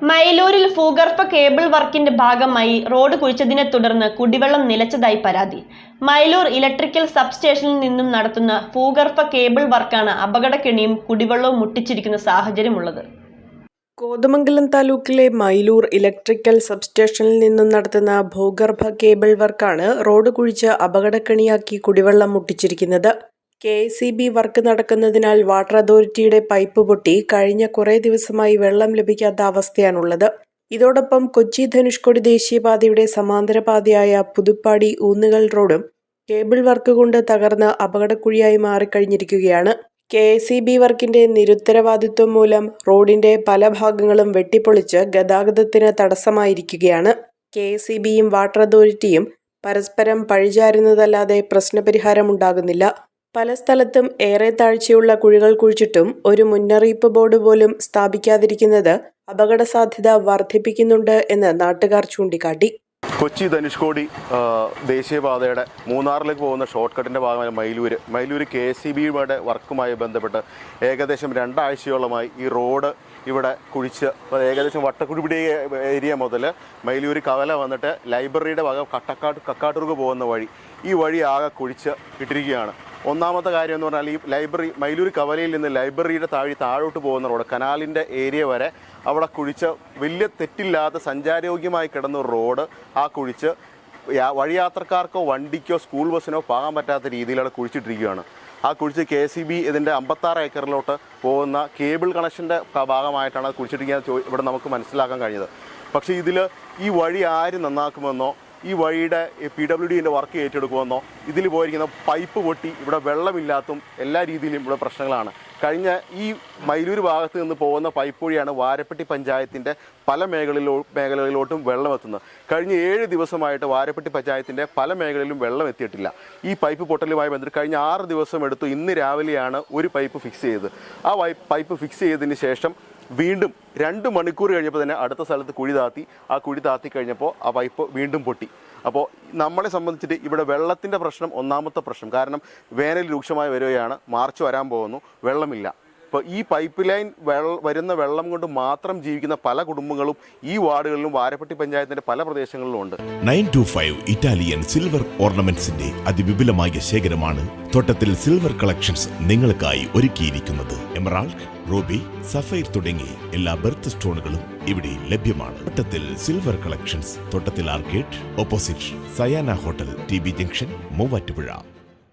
മൈലൂരിൽ ഭൂഗർഭ കേബിൾ വർക്കിന്റെ ഭാഗമായി റോഡ് കുഴിച്ചതിനെ തുടർന്ന് കുടിവെള്ളം നിലച്ചതായി പരാതി. മൈലൂർ ഇലക്ട്രിക്കൽ സബ് സ്റ്റേഷനിൽ നിന്നും നടത്തുന്ന ഭൂഗർഭ കേബിൾ വർക്കാണ് അപകടക്കെണിയും കുടിവെള്ളവും മുട്ടിച്ചിരിക്കുന്ന സാഹചര്യമുള്ളത്. കോതമംഗലം താലൂക്കിലെ മൈലൂർ ഇലക്ട്രിക്കൽ സബ്സ്റ്റേഷനിൽ നിന്നും നടത്തുന്ന ഭൂഗർഭ കേബിൾ വർക്കാണ് റോഡ് കുഴിച്ച് അപകടക്കണിയാക്കി കുടിവെള്ളം മുട്ടിച്ചിരിക്കുന്നത്. കെ എസ് ബി വർക്ക് നടക്കുന്നതിനാൽ വാട്ടർ അതോറിറ്റിയുടെ പൈപ്പ് പൊട്ടി. കഴിഞ്ഞ കുറേ ദിവസമായി വെള്ളം ലഭിക്കാത്ത അവസ്ഥയാണുള്ളത്. ഇതോടൊപ്പം കൊച്ചി ധനുഷ്കോടി ദേശീയപാതയുടെ സമാന്തര പാതയായ പുതുപ്പാടി ഊന്നുകൽ റോഡും കേബിൾ വർക്ക് കൊണ്ട് തകർന്ന് അപകടക്കുഴിയായി മാറിക്കഴിഞ്ഞിരിക്കുകയാണ്. കെ എസ് ബി വർക്കിന്റെ നിരുത്തരവാദിത്വം മൂലം റോഡിന്റെ പല ഭാഗങ്ങളും വെട്ടിപ്പൊളിച്ച് ഗതാഗതത്തിന് തടസ്സമായിരിക്കുകയാണ്. കെ എസ് ഇ ബിയും വാട്ടർ അതോറിറ്റിയും പരസ്പരം പഴിചാരുന്നതല്ലാതെ പ്രശ്നപരിഹാരമുണ്ടാകുന്നില്ല. പല സ്ഥലത്തും ഏറെ താഴ്ചയുള്ള കുഴികൾ കുഴിച്ചിട്ടും ഒരു മുന്നറിയിപ്പ് ബോർഡ് പോലും സ്ഥാപിക്കാതിരിക്കുന്നത് അപകട സാധ്യത വർദ്ധിപ്പിക്കുന്നുണ്ട് എന്ന് നാട്ടുകാർ ചൂണ്ടിക്കാട്ടി. കൊച്ചി ധനുഷ്കോടി ദേശീയപാതയുടെ മൂന്നാറിലേക്ക് പോകുന്ന ഷോർട്ട് കട്ടിന്റെ ഭാഗമായ മൈലൂര് മൈലൂര് കെ സി ബിയുടെ വർക്കുമായി ബന്ധപ്പെട്ട് ഏകദേശം രണ്ടാഴ്ചയോളമായി ഈ റോഡ് ഇവിടെ കുഴിച്ച് ഏകദേശം വട്ടക്കുഴിപിടി ഏരിയ മുതൽ മൈലൂര് കവല വന്നിട്ട് ലൈബ്രറിയുടെ ഭാഗം കട്ടക്കാട്ട് കക്കാട്ടൂർക്ക് പോകുന്ന വഴി ഈ വഴി ആകെ കുഴിച്ച് ഇട്ടിരിക്കുകയാണ്. ഒന്നാമത്തെ കാര്യം എന്ന് പറഞ്ഞാൽ ഈ ലൈബ്രറി മൈലൂർ കവലയിൽ നിന്ന് ലൈബ്രറിയുടെ താഴെ താഴോട്ട് പോകുന്ന റോഡ് കനാലിന്റെ ഏരിയ വരെ അവിടെ കുഴിച്ച് വലിയ തെറ്റില്ലാതെ സഞ്ചാരയോഗ്യമായി കിടന്ന റോഡ് ആ കുഴിച്ച് വഴിയാത്രക്കാർക്കോ വണ്ടിക്കോ സ്കൂൾ ബസ്സിനോ പോകാൻ പറ്റാത്ത രീതിയിലാണ് കുഴിച്ചിട്ടിരിക്കുകയാണ്. ആ കുഴിച്ച് കെ സി ബി ഇതിന്റെ അമ്പത്താറ് ഏക്കറിലോട്ട് പോകുന്ന കേബിൾ കണക്ഷന്റെ ഭാഗമായിട്ടാണ് അത് കുഴിച്ചിട്ടിരിക്കുന്നത് ഇവിടെ നമുക്ക് മനസ്സിലാക്കാൻ കഴിഞ്ഞത്. പക്ഷേ ഇതിൽ ഈ വഴി ആര് നന്നാക്കുമെന്നോ ഈ വഴിയുടെ പി ഡബ്ല്യു ഡിന്റെ വർക്ക് ഏറ്റെടുക്കുമെന്നോ ഇതിൽ പോയിരിക്കുന്ന പൈപ്പ് പൊട്ടി ഇവിടെ വെള്ളമില്ലാത്തും എല്ലാ രീതിയിലും ഇവിടെ പ്രശ്നങ്ങളാണ്. കഴിഞ്ഞ ഈ മയിലൂർ ഭാഗത്ത് നിന്ന് പോകുന്ന പൈപ്പ് വഴിയാണ് വാരപ്പെട്ടി പഞ്ചായത്തിന്റെ പല മേഖലയിലോ മേഖലകളിലോട്ടും വെള്ളം എത്തുന്നത്. കഴിഞ്ഞ ഏഴ് ദിവസമായിട്ട് വാരപ്പെട്ടി പഞ്ചായത്തിന്റെ പല മേഖലയിലും വെള്ളം എത്തിയിട്ടില്ല. ഈ പൈപ്പ് പൊട്ടലുമായി ബന്ധപ്പെട്ട് കഴിഞ്ഞ ആറ് ദിവസം എടുത്തു ഇന്ന് രാവിലെയാണ് ഒരു പൈപ്പ് ഫിക്സ് ചെയ്തത്. ആ പൈപ്പ് ഫിക്സ് ചെയ്തതിന് ശേഷം വീണ്ടും രണ്ട് മണിക്കൂർ കഴിഞ്ഞപ്പോൾ തന്നെ അടുത്ത സ്ഥലത്ത് കുഴി താത്തി. ആ കുഴി താത്തി കഴിഞ്ഞപ്പോൾ ആ പൈപ്പ് വീണ്ടും പൊട്ടി. അപ്പോൾ നമ്മളെ സംബന്ധിച്ചിട്ട് ഇവിടെ വെള്ളത്തിന്റെ പ്രശ്നം ഒന്നാമത്തെ പ്രശ്നം. കാരണം വേനൽ രൂക്ഷമായി വരികയാണ്. മാർച്ച് വരാൻ പോകുന്നു. വെള്ളമില്ല. ഈ പൈപ്പ് ലൈൻ വരുന്ന വെള്ളം കൊണ്ട് മാത്രം ജീവിക്കുന്ന പല കുടുംബങ്ങളും ഈ വാർഡുകളിലും വാരപ്പെട്ടി പഞ്ചായത്തിന്റെ പല പ്രദേശങ്ങളിലും ഉണ്ട്. Nine two five Italian silver ഓർണമെന്റ്സിന്റെ അതിവിപുലമായ ശേഖരമാണ് തോട്ടത്തിൽ സിൽവർ കളക്ഷൻസ് നിങ്ങൾക്കായി ഒരുക്കിയിരിക്കുന്നത്. എമറാൾഡ് റൂബി സഫൈർ തുടങ്ങി എല്ലാ ബെർത്ത് സ്റ്റോണുകളും ഇവിടെ ലഭ്യമാണ്. Thottathil silver collections Thottathil arcade opposite Sayana hotel T B junction Muvattupuzha.